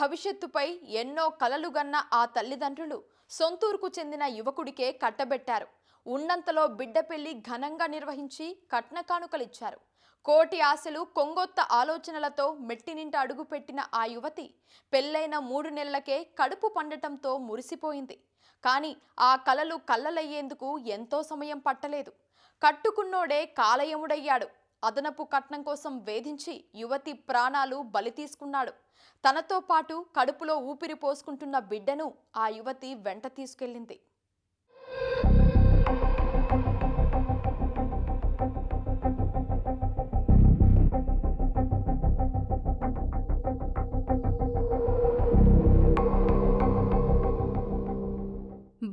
భవిష్యత్తుపై ఎన్నో కలలుగన్న ఆ తల్లిదండ్రులు సొంతూరుకు చెందిన యువకుడికే కట్టబెట్టారు. ఉన్నంతలో బిడ్డ పెళ్ళి ఘనంగా నిర్వహించి కట్న కానుకలిచ్చారు కోటి ఆశలు కొంగొత్త ఆలోచనలతో మెట్టినింట అడుగుపెట్టిన ఆ యువతి పెళ్ళైన మూడు నెలలకే కడుపు పండటంతో మురిసిపోయింది. కానీ ఆ కలలు కళ్ళలయ్యేందుకు ఎంతో సమయం పట్టలేదు. కట్టుకున్నోడే కాలయముడయ్యాడు. అదనపు కట్నం కోసం వేధించి యువతి ప్రాణాలు బలి తీసుకున్నాడు. తనతో పాటు కడుపులో ఊపిరి పోసుకుంటున్న బిడ్డను ఆ యువతి వెంట తీసుకెళ్ళింది.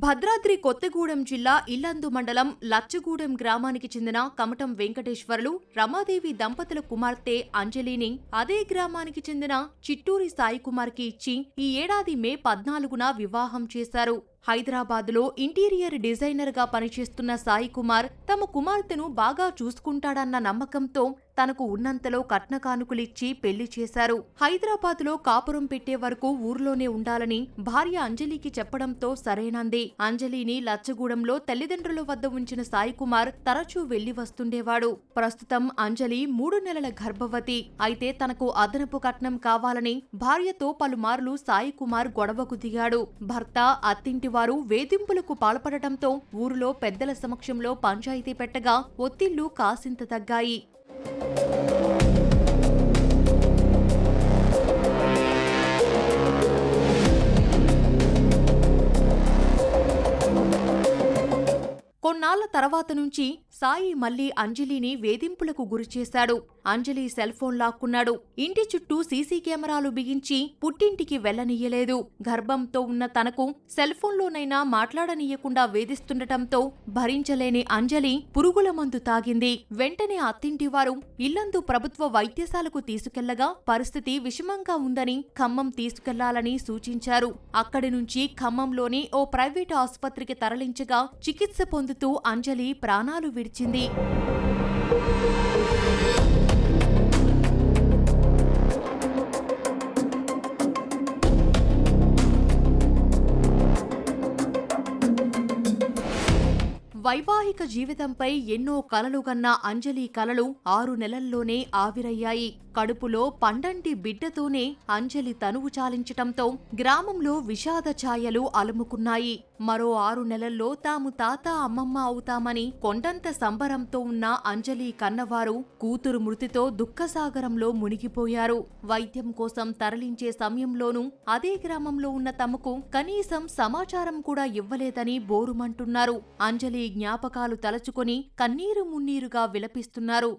భద్రాద్రి కొత్తగూడెం జిల్లా ఇల్లందు మండలం లచ్చగూడెం గ్రామానికి చెందిన కమటం వెంకటేశ్వర్లు రమాదేవి దంపతుల కుమార్తె అంజలిని అదే గ్రామానికి చెందిన చిట్టూరి సాయికుమార్కి ఇచ్చి ఈ ఏడాది మే పద్నాలుగున వివాహం చేశారు. హైదరాబాద్లో ఇంటీరియర్ డిజైనర్గా పనిచేస్తున్న సాయి కుమార్ తమ కుమార్తెను బాగా చూసుకుంటాడన్న నమ్మకంతో తనకు ఉన్నంతలో కట్న కానుకలిచ్చి పెళ్ళి చేశారు. హైదరాబాద్లో కాపురం పెట్టే వరకు ఊర్లోనే ఉండాలని భార్య అంజలికి చెప్పడంతో సరైనంది. అంజలిని లచ్చగూడెంలో తల్లిదండ్రుల వద్ద ఉంచిన సాయి కుమార్ తరచూ వెళ్ళి వస్తుండేవాడు. ప్రస్తుతం అంజలి మూడు నెలల గర్భవతి. అయితే తనకు అదనపు కట్నం కావాలని భార్యతో పలుమార్లు సాయి కుమార్ గొడవకు దిగాడు. భర్త అత్తింటి వారు వేధింపులకు పాల్పడటంతో ఊరిలో పెద్దల సమక్షంలో పంచాయతీ పెట్టగా ఒత్తిళ్ళు కాసింత తగ్గాయి. కొన్నాళ్ళ తర్వాత నుంచి సాయి మళ్ళీ అంజలిని వేధింపులకు గురిచేశాడు. అంజలి సెల్ ఫోన్ లాక్కున్నాడు. ఇంటి చుట్టూ సీసీ కెమెరాలు బిగించి పుట్టింటికి వెళ్ళనీయలేదు గర్భంతో ఉన్న తనకు సెల్ ఫోన్లోనైనా మాట్లాడనీయకుండా వేధిస్తుండటంతో భరించలేని అంజలి పురుగుల మందు తాగింది. వెంటనే అత్తింటివారు ఇల్లందు ప్రభుత్వ వైద్యశాలకు తీసుకెళ్ళగా పరిస్థితి విషమంగా ఉందని ఖమ్మం తీసుకెళ్ళాలని సూచించారు. అక్కడి నుంచి ఖమ్మంలోని ఓ ప్రైవేటు ఆసుపత్రికి తరలించగా చికిత్స పొందుతూ అంజలి ప్రాణాలు విడిచింది వైవాహిక జీవితంపై ఎన్నో కలలు కన్న అంజలి కలలు ఆరు నెలల్లోనే ఆవిరయ్యాయి. కడుపులో పండంటి బిడ్డతోనే అంజలి తనువు చాలించటంతో గ్రామంలో విషాద ఛాయలు అలుముకున్నాయి. మరో ఆరు నెలల్లో తాము తాత అమ్మమ్మ అవుతామని కొండంత సంబరంతో ఉన్న అంజలి కన్నవారు కూతురు మృతితో దుఃఖసాగరంలో మునిగిపోయారు. వైద్యం కోసం తరలించే సమయంలోనూ అదే గ్రామంలో ఉన్న తమకు కనీసం సమాచారం కూడా ఇవ్వలేదని బోరుమంటున్నారు. అంజలి జ్ఞాపకాలు తలచుకొని కన్నీరు మున్నీరుగా విలపిస్తున్నారు.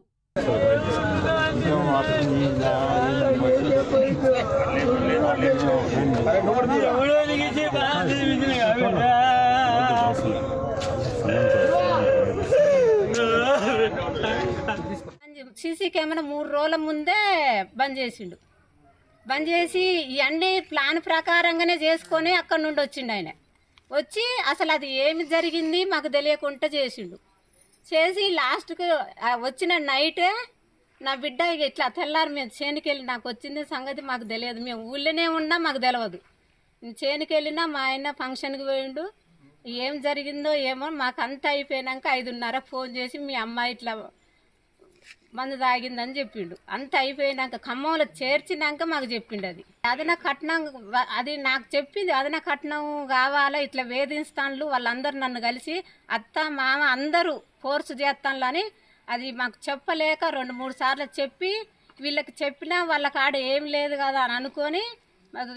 సీసీ కెమెరా మూడు రోజుల ముందే బంద్ చేసిండు. బంద్ చేసి ఇవన్నీ ప్లాన్ ప్రకారంగానే చేసుకొని అక్కడ నుండి వచ్చిండు ఆయన. వచ్చి అసలు అది ఏమి జరిగింది మాకు తెలియకుండా చేసిండు. చేసి లాస్ట్కి వచ్చిన నైటే నా బిడ్డ ఇక ఇట్లా తెల్లారి మేము చేనుకెళ్ళి నాకు వచ్చింది సంగతి మాకు తెలియదు. మేము ఊళ్ళోనే ఉన్నా మాకు తెలియదు చేనుకెళ్ళినా మా ఆయన ఫంక్షన్కి పోయిండు. ఏం జరిగిందో ఏమో మాకు అంతా అయిపోయినాక ఐదున్నర ఫోన్ చేసి మీ అమ్మాయి ఇట్లా మందు తాగిందని చెప్పిండు. అంత అయిపోయినాక ఖమ్మంలో చేర్చినాక మాకు చెప్పిండు అది. అదన కట్నం అది నాకు చెప్పింది. అదన కట్నం కావాలా ఇట్లా వేధిస్తాన్లు వాళ్ళందరూ నన్ను కలిసి అత్త మామ అందరూ ఫోర్స్ చేస్తాన్లు అని అది మాకు చెప్పలేక రెండు మూడు సార్లు చెప్పి వీళ్ళకి చెప్పినా వాళ్ళ కాడ ఏం లేదు కదా అని అనుకొని మాకు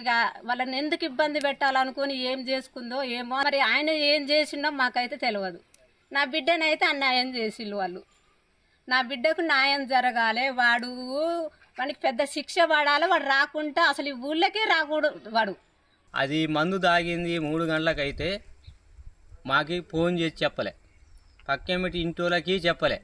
వాళ్ళని ఎందుకు ఇబ్బంది పెట్టాలనుకొని ఏం చేసుకుందో ఏమో మరి ఆయన ఏం చేసిండో మాకైతే తెలియదు నా బిడ్డనైతే అన్యాయం చేసిళ్ళు వాళ్ళు. నా బిడ్డకు న్యాయం జరగాలి వాడు వానికి పెద్ద శిక్ష పడాలి వాడు రాకుండా అసలు ఈ ఊళ్ళకే రాకూడదు వాడు. అది మందు తాగింది మూడు గంటలకైతే మాకి ఫోన్ చేసి చెప్పలే. పక్కెమిటి ఇంటోళ్ళకి చెప్పలే.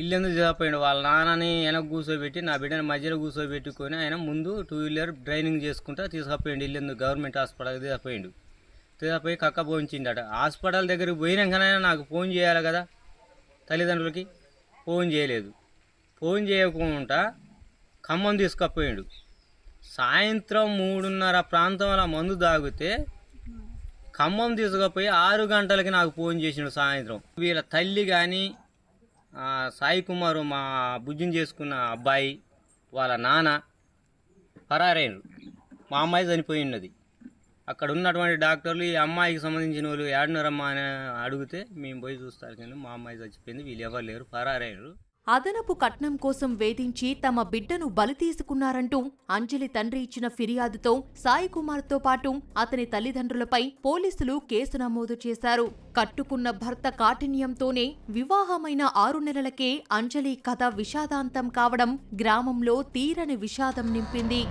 ఇల్లెందుకు చదివిపోయాడు వాళ్ళ నాన్నని వెనక కూర్చోబెట్టి నా బిడ్డని మధ్యలో కూర్చోబెట్టుకొని ఆయన ముందు టూ వీలర్ డ్రైనింగ్ చేసుకుంటా తీసుకుపోయిండు ఇల్లెందుకు. గవర్నమెంట్ హాస్పిటల్కి తీసుకుపోయిండు. తీసుకుపోయి కక్క పోయించిండట. హాస్పిటల్ దగ్గరికి పోయినాకనైనా నాకు ఫోన్ చేయాలి కదా తల్లిదండ్రులకి. ఫోన్ చేయలేదు. ఫోన్ చేయకుండా ఖమ్మం తీసుకుపోయాడు. సాయంత్రం మూడున్నర ప్రాంతంలో మందు తాగితే ఖమ్మం తీసుకుపోయి ఆరు గంటలకి నాకు ఫోన్ చేసిండు సాయంత్రం. వీళ్ళ తల్లి కానీ సాయి కుమారు మా బుజ్జిని చేసుకున్న అబ్బాయి వాళ్ళ నాన్న పరారైనరు మా అమ్మాయి చనిపోయి ఉన్నది. అక్కడ ఉన్నటువంటి డాక్టర్లు ఈ అమ్మాయికి సంబంధించిన వాళ్ళు ఏడున్నారమ్మా అని అడిగితే మేము పోయి చూస్తారు కానీ మా అమ్మాయి చచ్చిపోయింది. వీళ్ళు ఎవరు లేరు. పరారైనరు అదనపు కట్నం కోసం వేధించి తమ బిడ్డను బలి తీసుకున్నారంటూ అంజలి తండ్రి ఇచ్చిన ఫిర్యాదుతో సాయి కుమార్తో పాటు అతని తల్లిదండ్రులపై పోలీసులు కేసు నమోదు చేశారు. కట్టుకున్న భర్త కాఠిన్యంతోనే వివాహమైన ఆరు నెలలకే అంజలి కథ విషాదాంతం కావడం గ్రామంలో తీరని విషాదం నింపింది.